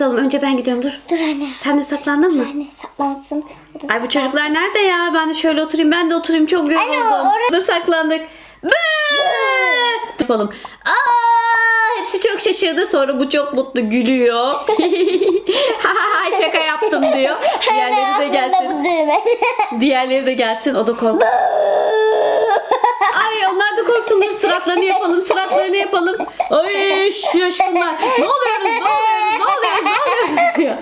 Bakalım önce ben gidiyorum dur. Dur anne. Sen de saklandın mı? Anne saklansın. O da Ay bu çocuklar nerede ya? Ben de şöyle oturayım. Ben de oturayım. Çok yoruldum. oraya- Da saklandık. Bıı! Yapalım. Aa, hepsi çok şaşırdı. Sonra bu çok mutlu gülüyor. Ha, ha, ha, Şaka yaptım diyor. Diğerleri de gelsin. Bu düğme. Diğerleri de gelsin. O da kork. Ay onlar da korksun. Dur suratlarını yapalım. Suratlarını yapalım. Ay şaşkınlar. Ne oluyoruz? Ne oluyoruz? Ne oluyoruz? Ne oluyoruz? diyor.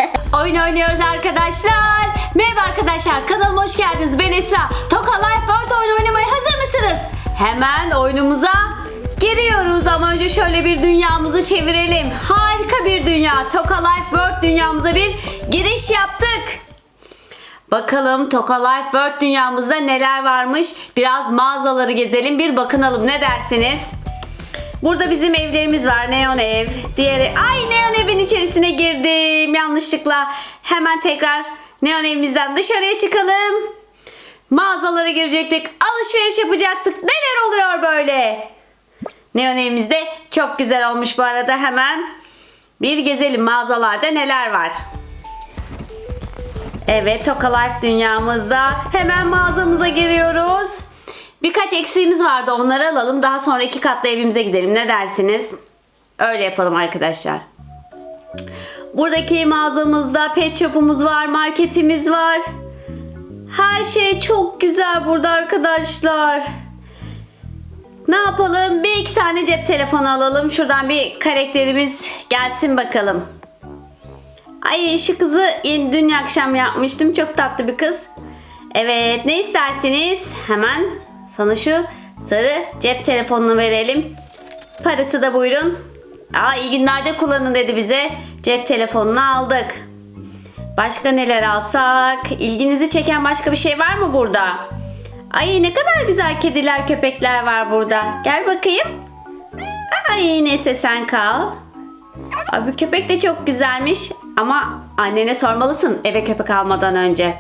Oyun oynuyoruz arkadaşlar. Merhaba arkadaşlar. Kanalıma hoş geldiniz. Ben Esra. Toka Life World oyun oynamaya hazır mısınız? Hemen oyunumuza giriyoruz ama önce şöyle bir dünyamızı çevirelim. Harika bir dünya. Toka Life World dünyamıza bir giriş yaptık. Bakalım Toka Life World dünyamızda neler varmış. Biraz mağazaları gezelim bir bakınalım ne dersiniz? Burada bizim evlerimiz var. Neon ev. Diğeri ay Neon evin içerisine girdim yanlışlıkla. Hemen tekrar Neon evimizden dışarıya çıkalım. Mağazalara girecektik. Alışveriş yapacaktık. Neler oluyor böyle? Neon evimizde çok güzel olmuş bu arada. Hemen bir gezelim mağazalarda neler var. Evet Toka Life dünyamızda hemen mağazamıza giriyoruz. Birkaç eksiğimiz vardı onları alalım. Daha sonra iki katlı evimize gidelim. Ne dersiniz? Öyle yapalım arkadaşlar. Buradaki mağazamızda pet shop'umuz var, marketimiz var. Her şey çok güzel burada arkadaşlar. Ne yapalım? Bir iki tane cep telefonu alalım. Şuradan bir karakterimiz gelsin bakalım. Ay şu kızı dün akşam yapmıştım. Çok tatlı bir kız. Evet ne istersiniz? Hemen sana şu sarı cep telefonunu verelim. Parası da buyurun. Aa iyi günlerde kullanın dedi bize. Cep telefonunu aldık. Başka neler alsak? İlginizi çeken başka bir şey var mı burada? Ay ne kadar güzel kediler köpekler var burada. Gel bakayım. Ay neyse sen kal. Abi köpek de çok güzelmiş ama annene sormalısın eve köpek almadan önce.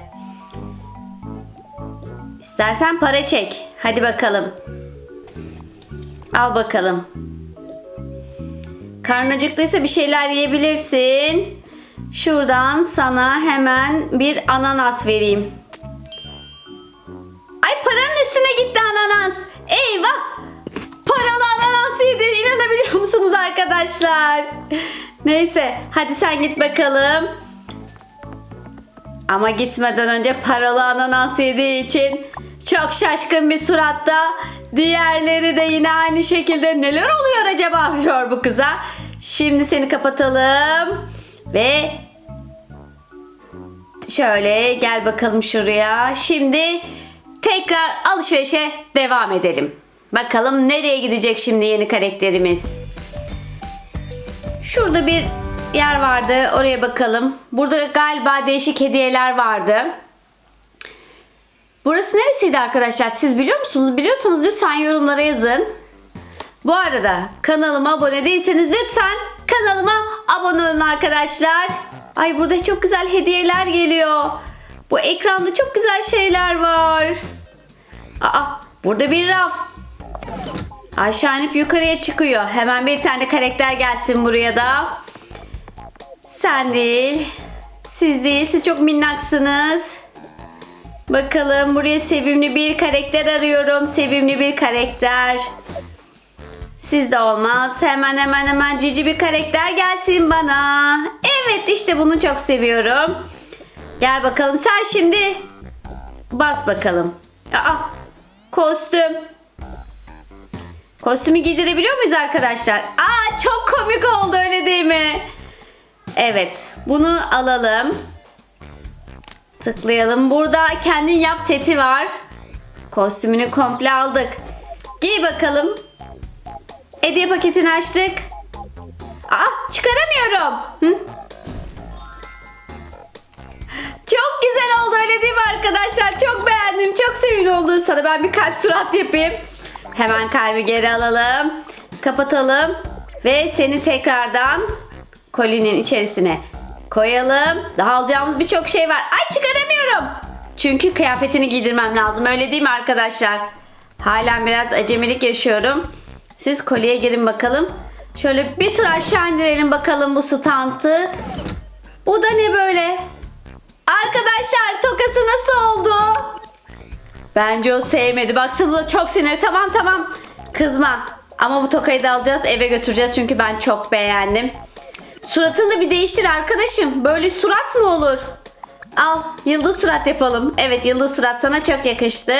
İstersen para çek. Hadi bakalım. Al bakalım. Karnın acıktıysa bir şeyler yiyebilirsin. Şuradan sana hemen bir ananas vereyim. Ay paranın üstüne gitti ananas. Eyvah. Paralı ananas yedi. İnanabiliyor musunuz arkadaşlar? Neyse hadi sen git bakalım. Ama gitmeden önce paralı ananas yediği için çok şaşkın bir suratta diğerleri de yine aynı şekilde neler oluyor acaba diyor bu kıza. Şimdi seni kapatalım ve şöyle gel bakalım şuraya. Şimdi tekrar alışverişe devam edelim. Bakalım nereye gidecek şimdi yeni karakterimiz. Şurada bir yer vardı. Oraya bakalım. Burada galiba değişik hediyeler vardı. Burası neresiydi arkadaşlar? Siz biliyor musunuz? Biliyorsanız lütfen yorumlara yazın. Bu arada kanalıma abone değilseniz lütfen kanalıma abone olun arkadaşlar. Ay burada çok güzel hediyeler geliyor. Bu ekranda çok güzel şeyler var. Aa burada bir raf. Aşağı inip yukarıya çıkıyor. Hemen bir tane karakter gelsin buraya da. Sen değil. Siz değil. Siz çok minnaksınız. Bakalım buraya sevimli bir karakter arıyorum. Sevimli bir karakter. Sizde olmaz. Hemen hemen hemen cici bir karakter gelsin bana. Evet işte bunu çok seviyorum. Gel bakalım sen şimdi bas bakalım. Aa, kostüm. Kostümü giydirebiliyor muyuz arkadaşlar? Aa çok komik oldu öyle değil mi? Evet bunu alalım. Tıklayalım. Burada kendin yap seti var. Kostümünü komple aldık. Giy bakalım. Hediye paketini açtık. Aa çıkaramıyorum. Hı? Çok güzel oldu öyle değil mi arkadaşlar? Çok beğendim. Çok sevimli oldu sana. Ben bir kalp surat yapayım. Hemen kalbi geri alalım. Kapatalım. Ve seni tekrardan kolinin içerisine koyalım. Daha alacağımız birçok şey var. Ay çıkaramıyorum. Çünkü kıyafetini giydirmem lazım. Öyle değil mi arkadaşlar? Halen biraz acemilik yaşıyorum. Siz kolye girin bakalım. Şöyle bir tur aşağı indirelim bakalım bu standı. Bu da ne böyle? Arkadaşlar tokası nasıl oldu? Bence o sevmedi. Baksanıza çok sinir. Tamam tamam. Kızma. Ama bu tokayı da alacağız. Eve götüreceğiz çünkü ben çok beğendim. Suratını da bir değiştir arkadaşım. Böyle surat mı olur? Al yıldız surat yapalım. Evet yıldız surat sana çok yakıştı.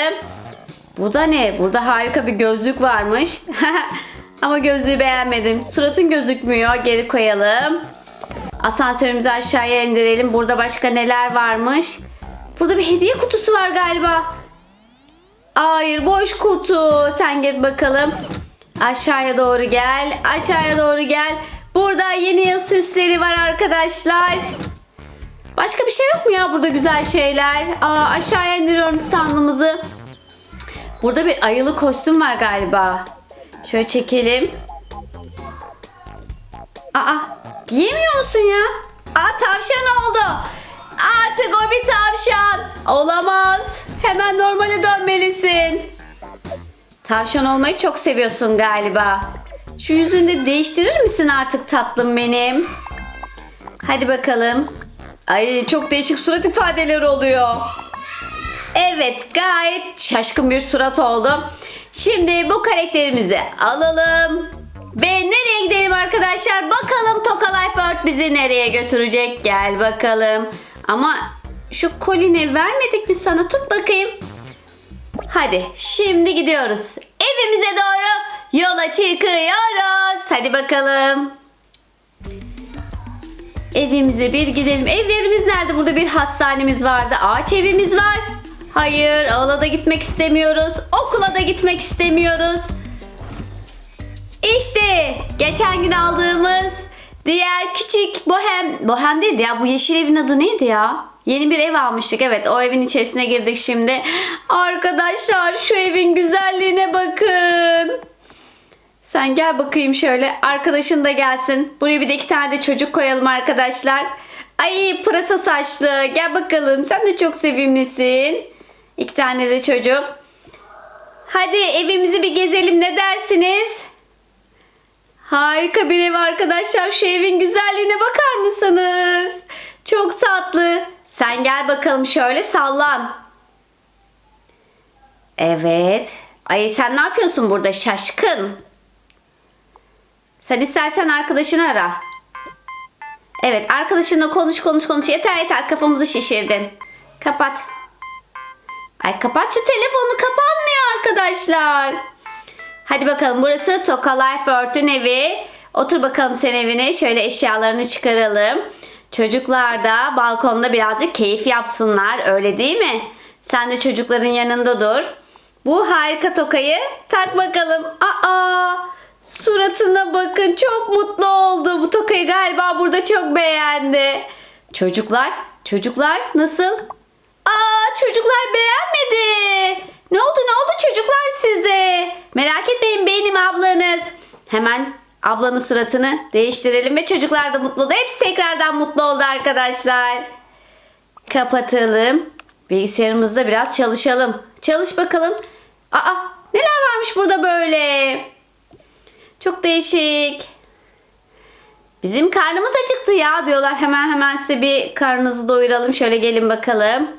Bu da ne? Burada harika bir gözlük varmış. Ama gözlüğü beğenmedim. Suratın gözükmüyor. Geri koyalım. Asansörümüzü aşağıya indirelim. Burada başka neler varmış? Burada bir hediye kutusu var galiba. Hayır boş kutu. Sen git bakalım. Aşağıya doğru gel. Aşağıya doğru gel. Burada yeni yıl süsleri var arkadaşlar. Başka bir şey yok mu ya burada güzel şeyler? Aa, aşağıya indiriyorum standımızı. Burada bir ayılı kostüm var galiba. Şöyle çekelim. Aa, giyemiyor musun ya? Aa, tavşan oldu. Artık o bir tavşan. Olamaz. Hemen normale dönmelisin. Tavşan olmayı çok seviyorsun galiba. Şu yüzünü de değiştirir misin artık tatlım benim? Hadi bakalım. Ay çok değişik surat ifadeleri oluyor. Evet gayet şaşkın bir surat oldu. Şimdi bu karakterimizi alalım. Ve nereye gidelim arkadaşlar? Bakalım Toka Lifeguard bizi nereye götürecek? Gel bakalım. Ama şu kolini vermedik mi sana? Tut bakayım. Hadi şimdi gidiyoruz. Evimize doğru yola çıkıyoruz. Hadi bakalım. Evimize bir gidelim. Evlerimiz nerede? Burada bir hastanemiz vardı. Ağaç evimiz var. Hayır, ağla da gitmek istemiyoruz. Okula da gitmek istemiyoruz. İşte geçen gün aldığımız diğer küçük bohem bohem değildi ya bu yeşil evin adı neydi ya? Yeni bir ev almıştık evet o evin içerisine girdik şimdi. Arkadaşlar şu evin güzelliğine bakın. Sen gel bakayım şöyle. Arkadaşın da gelsin. Buraya bir de iki tane de çocuk koyalım arkadaşlar. Ay pırasa saçlı. Gel bakalım. Sen de çok sevimlisin. İki tane de çocuk. Hadi evimizi bir gezelim. Ne dersiniz? Harika bir ev arkadaşlar. Şu evin güzelliğine bakar mısınız? Çok tatlı. Sen gel bakalım şöyle sallan. Evet. Ay sen ne yapıyorsun burada şaşkın? Sen istersen arkadaşını ara. Evet arkadaşınla konuş konuş konuş. Yeter yeter kafamızı şişirdin. Kapat. Ay kapat şu telefonu kapanmıyor arkadaşlar. Hadi bakalım burası Toka Lifebird'ün evi. Otur bakalım sen evine. Şöyle eşyalarını çıkaralım. Çocuklar da balkonda birazcık keyif yapsınlar. Öyle değil mi? Sen de çocukların yanında dur. Bu harika tokayı tak bakalım. Aa! Suratına bakın. Çok mutlu oldu. Bu tokayı galiba burada çok beğendi. Çocuklar, çocuklar nasıl? Aa, çocuklar beğenmedi. Ne oldu ne oldu çocuklar size? Merak etmeyin benim ablanız. Hemen ablanın suratını değiştirelim ve çocuklar da mutlu oldu. Hepsi tekrardan mutlu oldu arkadaşlar. Kapatalım. Bilgisayarımızda biraz çalışalım. Çalış bakalım. Aa neler varmış burada böyle? Çok değişik. Bizim karnımız acıktı ya diyorlar. Hemen hemen size bir karnınızı doyuralım. Şöyle gelin bakalım.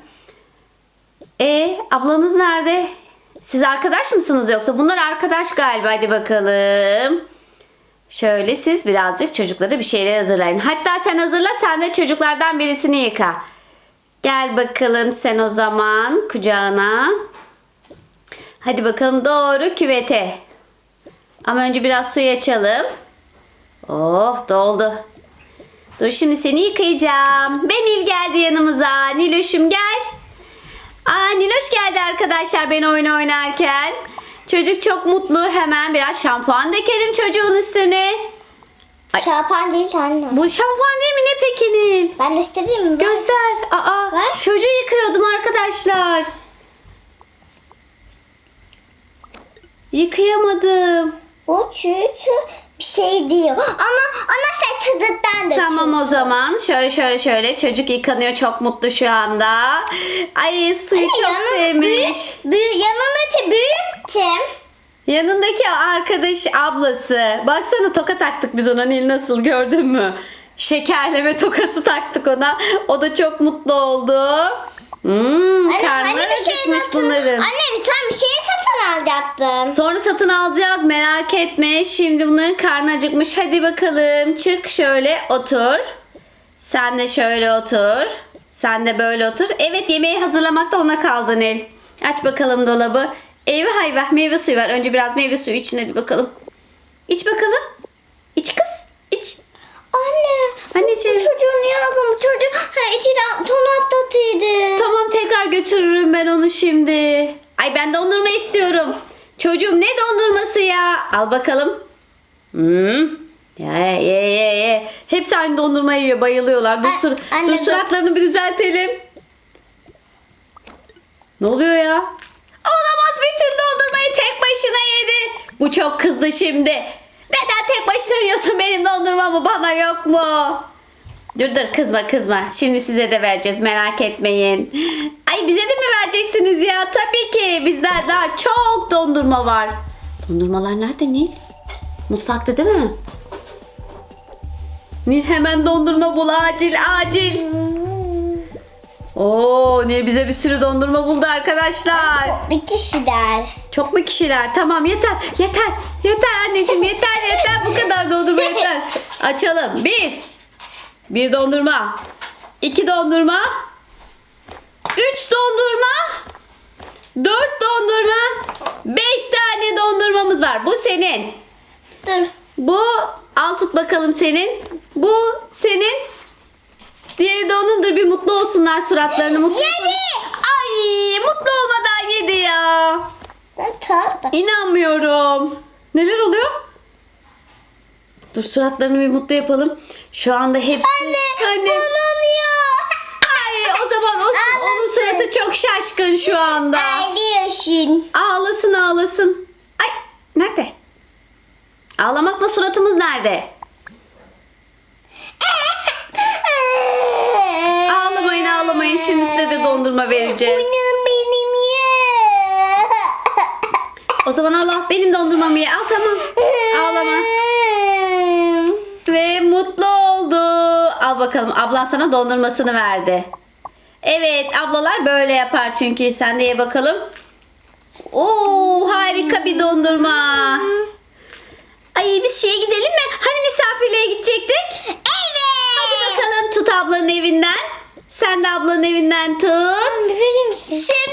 E ablanız nerede? Siz arkadaş mısınız yoksa? Bunlar arkadaş galiba. Hadi bakalım. Şöyle siz birazcık çocuklara bir şeyler hazırlayın. Hatta sen hazırla sen de çocuklardan birisini yıka. Gel bakalım sen o zaman kucağına. Hadi bakalım doğru küvete. Ama önce biraz suyu açalım. Oh doldu. Dur şimdi seni yıkayacağım. Benil geldi yanımıza. Niloş'um gel. Aa Niloş geldi arkadaşlar ben oyun oynarken. Çocuk çok mutlu. Hemen biraz şampuan dökelim çocuğun üstüne. Şampuan değil anne. Bu şampuan değil mi ne peki Nil? Ben göstereyim mi? Göster. Aa, Ver. çocuğu yıkıyordum arkadaşlar. Yıkayamadım. Bu çünkü bir şey diyor. Ama ona sen tadıktan da. Tamam o zaman. Şöyle şöyle şöyle. Çocuk yıkanıyor. Çok mutlu şu anda. Ay suyu çok sevmiş. Büyük, büyük, yanındaki büyüktüm. Yanındaki arkadaş ablası. Baksana toka taktık biz ona Nil nasıl gördün mü? şekerleme tokası taktık ona. O da çok mutlu oldu. Hmm, Anne, karnı hani bir şey acıkmış satın... bunların. Anne bir bir şey satın alacaktın. Sonra satın alacağız merak etme. Şimdi bunların karnı acıkmış. Hadi bakalım çık şöyle otur. Sen de şöyle otur. Sen de böyle otur. Evet yemeği hazırlamakta ona kaldı Nil. Aç bakalım dolabı. Eyvah eyvah meyve suyu var. Önce biraz meyve suyu için hadi bakalım. İç bakalım. Anneciğim. Çocuğu niye aldın? Bu çocuk ha, ton atlatıydı. Tamam tekrar götürürüm ben onu şimdi. Ay ben dondurma istiyorum. Çocuğum ne dondurması ya? Al bakalım. Hmm. Ye ye ye ye. Hepsi aynı dondurmayı yiyor bayılıyorlar. Dur, sur- anne, dur. suratlarını bir düzeltelim. Ne oluyor ya? Olamaz bütün dondurmayı tek başına yedi. Bu çok kızdı şimdi. Neden tek başına yiyorsun benim dondurmamı bana yok mu? Dur dur kızma kızma. Şimdi size de vereceğiz merak etmeyin. Ay bize de mi vereceksiniz ya? Tabii ki. Bizde daha çok dondurma var. Dondurmalar nerede Nil? Mutfakta değil mi? Nil hemen dondurma bul acil acil. Oo Nil bize bir sürü dondurma buldu arkadaşlar. Bir kişiler. Çok mu kişiler? Tamam yeter. Yeter. Yeter anneciğim yeter yeter. Bu kadar dondurma yeter. Açalım. Bir. Bir dondurma. iki dondurma. Üç dondurma. Dört dondurma. Beş tane dondurmamız var. Bu senin. Dur. Bu al tut bakalım senin. Bu senin. Diğeri de onundur. Bir mutlu olsunlar suratlarını mutlu. Yedi. Ay mutlu olmadan yedi ya. Ben tatlı. İnanmıyorum. Neler oluyor? Dur suratlarını bir mutlu yapalım. Şu anda hepsi... Anne. Anne. Bananıyor. Ay o zaman o, onun suratı çok şaşkın şu anda. Ağlıyorsun. Ağlasın ağlasın. Ay nerede? Ağlamakla suratımız nerede? Ağlamayın ağlamayın şimdi size de dondurma vereceğiz. Bunun benim ya. O zaman Allah benim dondurmamı ye. Al tamam. Ağlama. Ve mutlu oldu. Al bakalım ablan sana dondurmasını verdi. Evet ablalar böyle yapar çünkü. Sen de ye bakalım. Oo harika bir dondurma. Ay biz şeye gidelim mi? Hani misafirliğe gidecektik? Hadi Evet. bakalım tut ablanın evinden. Sen de ablanın evinden tut. Şimdi.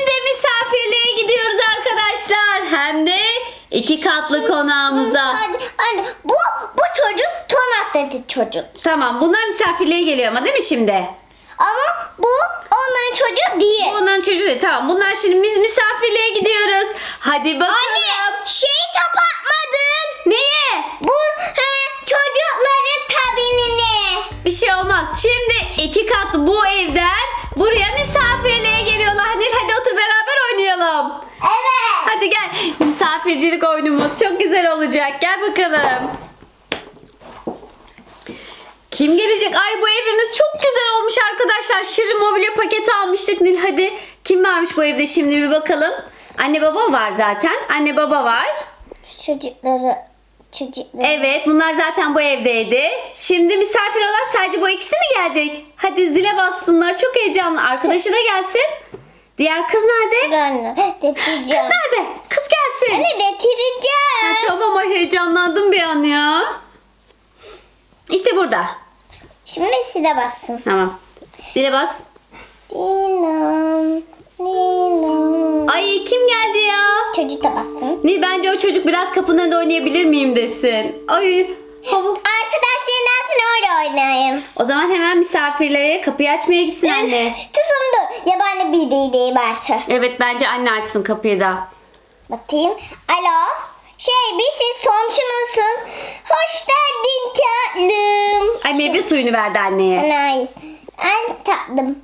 Hem de iki katlı konağımıza. Hadi, bu bu çocuk ton atladı çocuk. Tamam bunlar misafirliğe geliyor ama değil mi şimdi? Ama bu onların çocuğu değil. Bu onların çocuğu değil. Tamam bunlar şimdi biz misafirliğe gidiyoruz. Hadi bakalım. Anne şeyi kapatmadın. Neye? Bu he, çocukların tabinini. Bir şey olmaz. Şimdi iki katlı bu evden buraya misafirliğe geliyorlar. Nil hadi otur beraber oynayalım. Evet. Hadi gel. Misafircilik oyunumuz çok güzel olacak. Gel bakalım. Kim gelecek? Ay bu evimiz çok güzel olmuş arkadaşlar. Şirin mobilya paketi almıştık. Nil hadi. Kim varmış bu evde şimdi bir bakalım. Anne baba var zaten. Anne baba var. Çocukları çocukları. Evet bunlar zaten bu evdeydi. Şimdi misafir olarak sadece bu ikisi mi gelecek? Hadi zile bassınlar. Çok heyecanlı. Arkadaşı da gelsin. Diğer kız nerede? Getireceğim. Kız nerede? Kız gelsin. Anne Ha, getireceğim. tamam ay heyecanlandım bir an ya. İşte burada. Şimdi sile bassın. Tamam. Zile bas. Ninam, ninam. Ay kim geldi ya? Çocuk da bassın. Nil bence o çocuk biraz kapının önünde oynayabilir miyim desin. Ay hava. Arkadaşların alsın öyle oynayayım. O zaman hemen misafirlere kapıyı açmaya gitsin anne. Tuzum dur. Yabani bir değil artık. Evet bence anne açsın kapıyı da. Bakayım. Alo. Şey biz siz komşunusun. Hoş geldin tatlım. Ay meyve suyunu verdi anneye. Anay. Ay tatlım.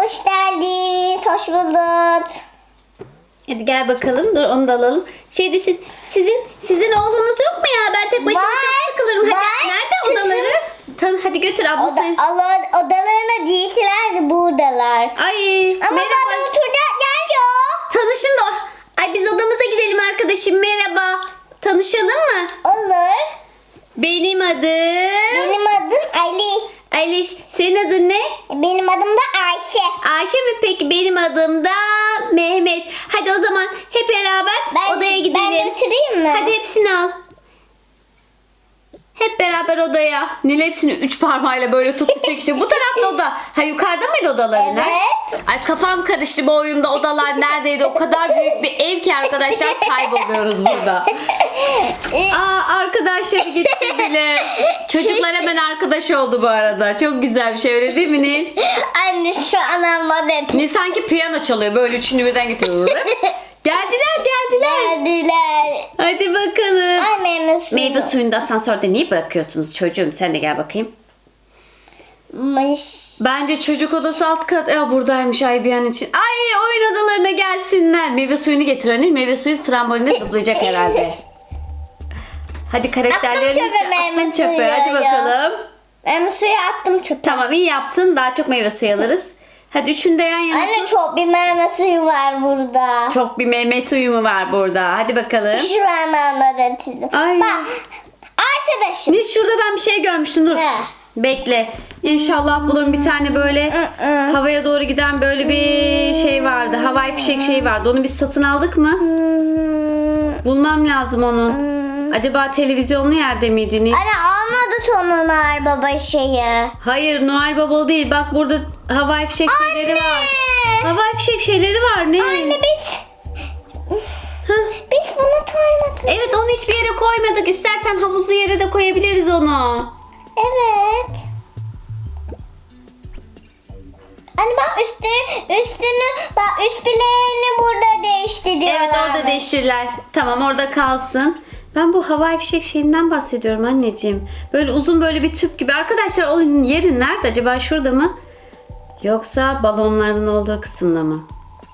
Hoş geldiniz. Hoş bulduk. Hadi gel bakalım. Dur onu da alalım. Şey desin. Sizin sizin oğlunuz yok mu ya? Ben tek başıma çok sıkılırım. Hadi var. nerede Kızım. odaları? Tan hadi götür abla Oda, sen. Allah, odalarına değiltiler de buradalar. Ay Ama merhaba. bana oturacak yer yok. Tanışın da. Ay biz odamıza gidelim arkadaşım. Merhaba. Tanışalım mı? Olur. Benim adım Benim adım Ali. Aliş. Senin adın ne? Benim adım da Ayşe. Ayşe mi peki? Benim adım da Mehmet. Hadi o zaman hep beraber Ben, odaya Ben gidelim. götüreyim mi? Hadi hepsini al. Hep beraber odaya. Nil hepsini üç parmağıyla böyle tuttu çekişe. Bu tarafta oda. Ha yukarıda mıydı odaları? Evet. Ay kafam karıştı bu oyunda odalar neredeydi? O kadar büyük bir ev ki arkadaşlar kayboluyoruz burada. Aa arkadaşları gitti bile. Çocuklar hemen arkadaş oldu bu arada. Çok güzel bir şey öyle değil mi Nil? Anne şu an anladım. Nil sanki piyano çalıyor. Böyle üçünü birden getiriyor. geldiler geldiler. Geldiler. Hadi bakalım. Ay meyve suyu. Meyve suyunu da asansörde niye bırakıyorsunuz çocuğum? Sen de gel bakayım. Mış. Bence çocuk odası alt kat. Ya buradaymış ay bir an için. Ay oyun odalarına gelsinler. Meyve suyunu getir Anil. Meyve suyu tramboline zıplayacak herhalde. Hadi karakterleriniz Attım çöpe meyve attın çöpe. suyu Hadi ya. bakalım. Meyve suyu attım çöpe. Tamam iyi yaptın. Daha çok meyve suyu alırız. Hadi üçünü de yan yana Anne tut. çok bir meyve suyu var burada. Çok bir meyve suyu mu var burada? Hadi bakalım. Şu an anladım. Ay. Bak arkadaşım. Ne şurada ben bir şey görmüştüm dur. Ne? Bekle. İnşallah bulurum bir tane böyle havaya doğru giden böyle bir şey vardı. Havai fişek şeyi vardı. Onu biz satın aldık mı? Hmm, Bulmam lazım onu. Acaba televizyonlu yerde miydi? Nil? Anne almadı tonunlar baba şeyi. Hayır Noel Baba değil. Bak burada havai fişek şeyleri var. Havai fişek şeyleri var. Ne? Anne biz biz bunu toymadık. Evet onu hiçbir yere koymadık. İstersen havuzlu yere de koyabiliriz onu. Evet. Anne bak üstü üstünü bak üstlerini burada değiştiriyorlar. Evet orada değiştirirler. Tamam orada kalsın. Ben bu havai fişek şeyinden bahsediyorum anneciğim. Böyle uzun böyle bir tüp gibi. Arkadaşlar o yeri nerede? Acaba şurada mı? Yoksa balonların olduğu kısımda mı?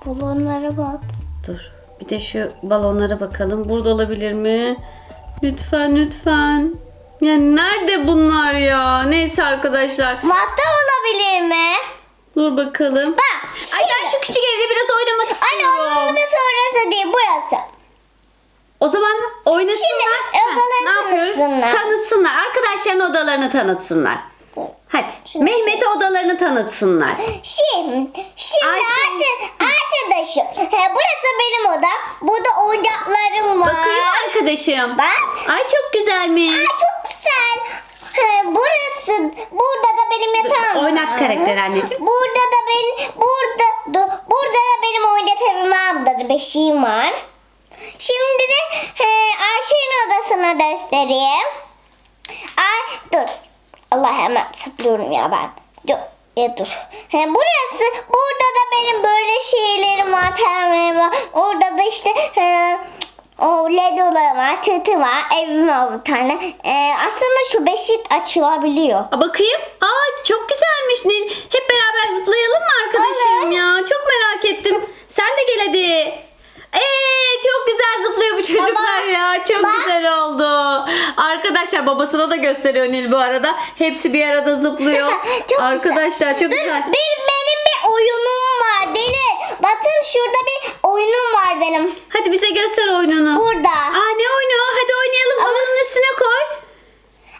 Balonlara bak. Dur. Bir de şu balonlara bakalım. Burada olabilir mi? Lütfen lütfen. Ya nerede bunlar ya? Neyse arkadaşlar. Matta olabilir mi? Dur bakalım. Bak. Ay ben şu küçük evde biraz oynamak Anne istiyorum. onun burada sonrası değil burası. O zaman oynasınlar. Şimdi odalarını ne yapıyoruz? tanıtsınlar. Tanıtsınlar. Arkadaşların odalarını tanıtsınlar. Hadi. Şunu Mehmet'e odalarını tanıtsınlar. Şimdi, şimdi Ayşe. arkadaşım. He, burası benim odam. Burada oyuncaklarım var. Bakayım arkadaşım. Bak. Ay çok güzelmiş. Ay çok güzel. He, burası, burada da benim yatağım var. Oynat karakteri anneciğim. Burada da benim, burada, dur, burada da benim oyuncak evim var. Burada da beşiğim var. Şimdi de he, Ayşe'nin odasını göstereyim. Ay dur. Allah hemen zıplıyorum ya ben. Dur. Ya dur. He, burası burada da benim böyle şeylerim var, permelerim var. Orada da işte he, o ledolarım var, tütü var, evim var bir tane. Ee, aslında şu beşik açılabiliyor. Aa, bakayım. Aa çok güzelmiş Nil. Hep beraber zıplayalım mı arkadaşım Evet. ya? Çok merak ettim. Sen de gel hadi. Ee, çok güzel zıplıyor bu çocuklar ya. Çok bak. güzel oldu. Arkadaşlar babasına da gösteriyor Nil bu arada. Hepsi bir arada zıplıyor. Çok güzel. Arkadaşlar çok Dur, güzel. Bir, benim bir oyunum var Deli. Bakın şurada bir oyunum var benim. Hadi bize göster oyununu. Burada. Aa ne oyunu? Hadi oynayalım. Ama- Halının üstüne koy.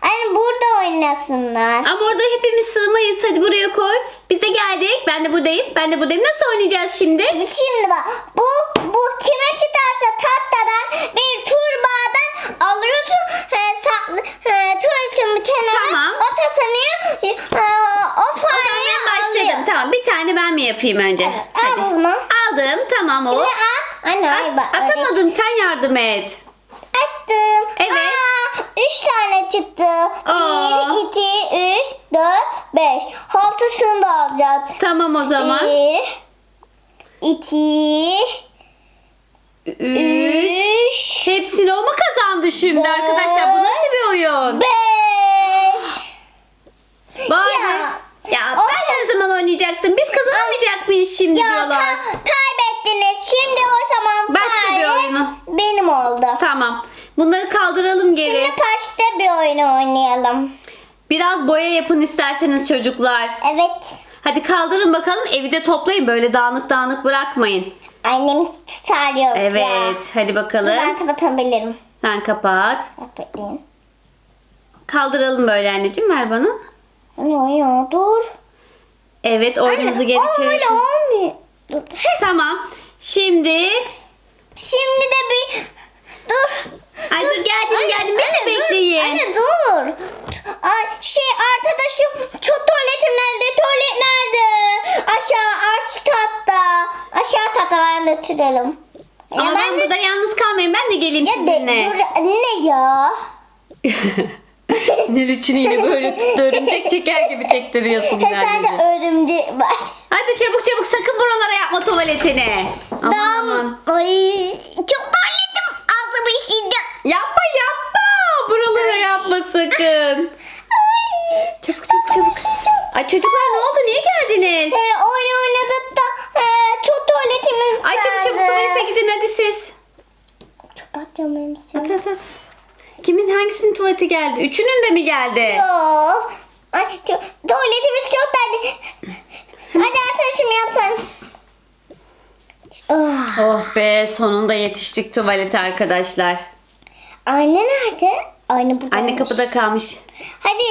Yani burada oynasınlar. Ama orada hepimiz sığmayız. Hadi buraya koy. Biz de geldik. Ben de buradayım. Ben de buradayım. Nasıl oynayacağız şimdi? Şimdi bak bu bu kime çıkarsa tatlıdan bir turbağadan alıyorsun he, saklı, he, tutuyorsun bir kenara Tamam. o tatanıyor he, o O zaman fareyi ben başladım. alıyor. Tamam bir tane ben mi yapayım önce? Evet, al Hadi. bunu. Aldım. Tamam o. Şimdi al. Anne ay bak. öyle. atamadım. Sen yardım et. Attım. Evet. Aa, üç tane çıktı. Aa. Bir, iki, üç, dört, beş. Altısını da alacağız. Tamam o zaman. Bir, iki, Üç. üç, Hepsini o mu kazandı şimdi Dört. arkadaşlar? Bu nasıl bir oyun? beş. Vay Ya. Ya O- ben ne zaman oynayacaktım? Biz kazanamayacak mıyız şimdi Ya diyorlar. ka- kaybettiniz. Şimdi o zaman Başka bir oyunu. benim oldu. Tamam. Bunları kaldıralım geri. Şimdi başka bir oyun oynayalım. Biraz boya yapın isterseniz çocuklar. Evet. Hadi kaldırın bakalım. Evi de toplayın. Böyle dağınık dağınık bırakmayın. Annem sarıyorsa. Evet. Hadi Ben bakalım. kapatabilirim. Sen kapat. Biraz bekleyin. Kaldıralım böyle anneciğim ver bana. Anne ya dur. Evet oyunumuzu geri Ama öyle olmuyor. Dur. Tamam. Şimdi Şimdi de bir dur. Ay dur geldim Anne, geldim beni de anne, dur. bekleyin. Anne dur. Ay, şey arkadaşım çok tuvaletim nerede? Tuvalet nerede? Aşağı aç katta. Aşağı katta ben götürelim. Ya Ama ben de- burada yalnız kalmayayım ben de geleyim Ya de, sizinle. dur ne ya? Nil için yine böyle tut örümcek çeker gibi çektiriyorsun Sen de örümcek var. Hadi çabuk çabuk sakın buralara yapma tuvaletini. Aman aman. Tamam. Ay çok tuvaletim işleyeceğim. Yapma yapma. Buralara yapma sakın. Çabuk çabuk çabuk. Ay çocuklar ne oldu? Niye geldiniz? Ee, oyun oynadık da e, çok tuvaletimiz Ay çabuk çabuk tuvalete gidin hadi siz. Çok atacağım benim At at at. Kimin hangisinin tuvaleti geldi? Üçünün de mi geldi? Yo. Ay tuvaletimiz çok derdi. Hadi arkadaşım yapsan. Ah. Oh be sonunda yetiştik tuvalete arkadaşlar. Anne nerede? Anne burada. Anne kapıda kalmış. Hadi.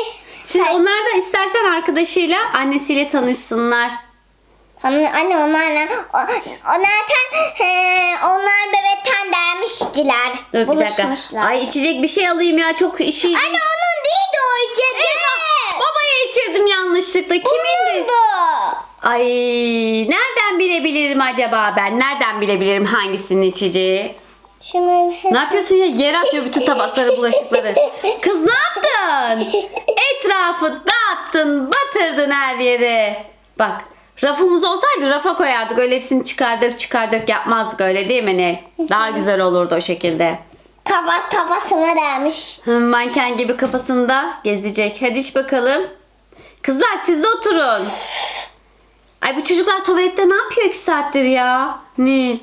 Siz Sen- onlar da istersen arkadaşıyla annesiyle tanışsınlar. Anne, anne onlarla o, onlardan he, onlar bebekten dermiştiler. Dur bir dakika. Ay içecek bir şey alayım ya çok işi. Anne onun değil de o içecek. Babaya içirdim yanlışlıkla. Kimindi? Bunundu. Ay nereden bilebilirim acaba ben? Nereden bilebilirim hangisinin içeceği? Şunu Ne yapıyorsun ya? Yere atıyor bütün tabakları, bulaşıkları. Kız ne yaptın? Etrafı dağıttın, batırdın her yere. Bak, rafımız olsaydı rafa koyardık. Öyle hepsini çıkardık, çıkardık yapmazdık öyle değil mi Nil? Daha güzel olurdu o şekilde. Tava tavasına dermiş. Hı, Manken gibi kafasında gezecek. Hadi iç bakalım. Kızlar siz de oturun. Ay bu çocuklar tuvalette ne yapıyor iki saattir ya? Nil.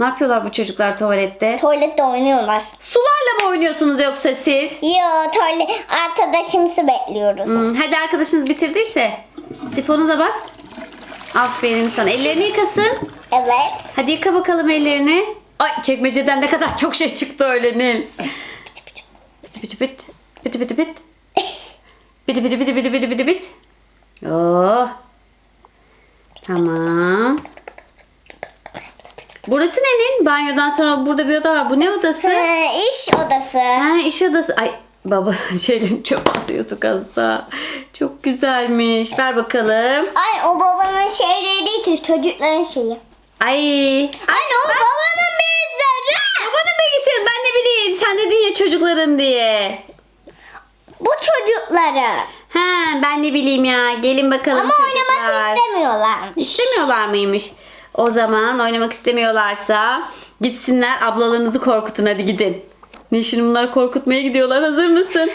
Ne yapıyorlar bu çocuklar tuvalette? Tuvalette oynuyorlar. Sularla mı oynuyorsunuz yoksa siz? Yo tuvalet arkadaşımızı bekliyoruz. Hmm, hadi arkadaşınız bitirdiyse sifonu da bas. Aferin sana. Ellerini yıkasın. Evet. Hadi yıka bakalım ellerini. Ay çekmeceden ne kadar çok şey çıktı öyle Nil. Bit bit bit. Bit bit bit. Bit bit bit bit bit bit bit. Oh. Tamam. Burası ne Nil? Banyodan sonra burada bir oda var. Bu ne odası? Ee, iş odası. Ha iş odası. Ay baba şeylerin çöp atıyorduk az daha. Çok güzelmiş. Ver bakalım. Ay o babanın şeyleri değil ki çocukların şeyi. Ay. Anne o babanın bilgisayarı. Babanın bilgisayarı ben ne bileyim. Sen dedin ya çocukların diye. Bu çocukları. Ha ben ne bileyim ya. Gelin bakalım Ama çocuklar. oynamak istemiyorlar. İstemiyorlar mıymış? O zaman oynamak istemiyorlarsa gitsinler ablalarınızı korkutun hadi gidin. Nişin bunlar korkutmaya gidiyorlar. Hazır mısın?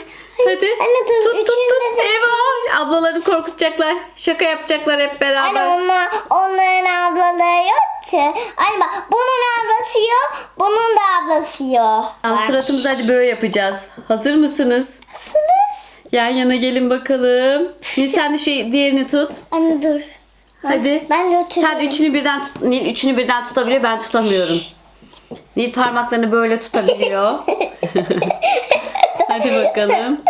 Hadi. anne dur, Tut tut tut. Eyvah. Ablalarını korkutacaklar. Şaka yapacaklar hep beraber. Anne onlar, onların ablaları yok ki. Anne bak bunun ablası yok, bunun da ablası yok. Tamam, suratımızı hadi böyle yapacağız. Hazır mısınız? Nasılsınız? Yan yana gelin bakalım. Nil sen de şu diğerini tut. Anne dur. Hadi. Ben de oturuyorum. Sen üçünü birden tut. Nil üçünü birden tutabiliyor. Ben tutamıyorum. Nil parmaklarını böyle tutabiliyor. Hadi bakalım.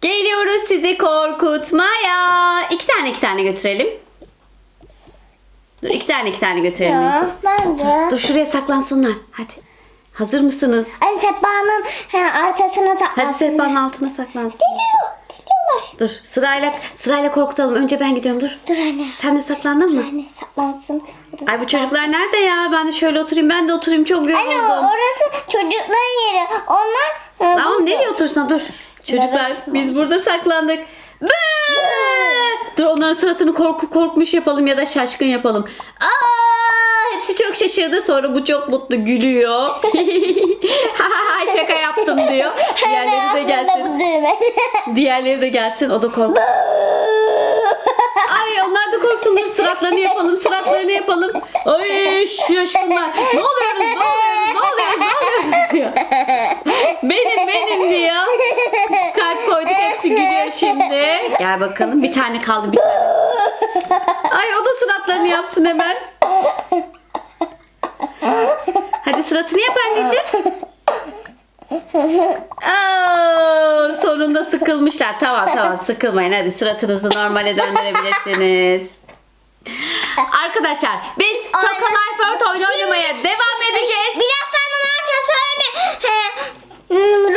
Geliyoruz sizi korkutmaya. İki tane iki tane götürelim. Dur iki tane iki tane götürelim. Ya, ben de. Dur şuraya saklansınlar. Hadi. Hazır mısınız? Anne sehpanın arkasına saklansın. Hadi sehpanın altına saklansın. Geliyor. Geliyorlar. Dur sırayla sırayla korkutalım. Önce ben gidiyorum dur. Dur anne. Sen de saklandın mı? Anne saklansın. Da Ay bu çocuklar nerede ya? Ben de şöyle oturayım. Ben de oturayım. Çok Anne yoruldum. orası çocukların yeri. Onlar he, Tamam nereye otursun? Dur. Çocuklar biz burada saklandık. Dur onların suratını korku korkmuş yapalım ya da şaşkın yapalım. Aa, hepsi çok şaşırdı. Sonra bu çok mutlu gülüyor. Şaka yaptım diyor. Diğerleri de gelsin. bu düğme. Diğerleri de gelsin. O da kork. Ay onlar da korksun. Dur suratlarını yapalım. Suratlarını yapalım. Ay şaşkınlar. Ne oluyoruz? Ne oluyoruz? Ne oluyoruz? Ne oluyoruz? diyor. Benim benim diyor. Kalp koyduk hepsi gülüyor şimdi. Gel bakalım. Bir tane kaldı. Bir tane. Ay o da suratlarını yapsın hemen. Hadi suratını yap anneciğim. Aa, sonunda sıkılmışlar. Tamam tamam sıkılmayın. Hadi suratınızı normale döndürebilirsiniz. Arkadaşlar biz Toka Life Earth oyunu oynamaya devam edeceğiz. Birazdan bunu arkadaşlar hmm,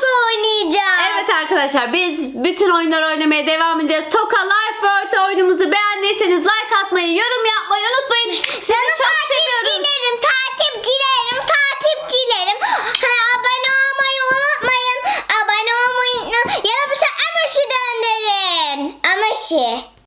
nasıl oynayacağız? Evet arkadaşlar biz bütün oyunları oynamaya devam edeceğiz. Toka Life World oyunumuzu beğendiyseniz like atmayı, yorum yapmayı unutmayın. Sizi Canım çok seviyoruz. Takipçilerim, takipçilerim, takipçilerim. Ha, abone olmayı unutmayın. Abone olmayı unutmayın. Ya da bize şey, Amaş'ı döndürün. Amaş'ı.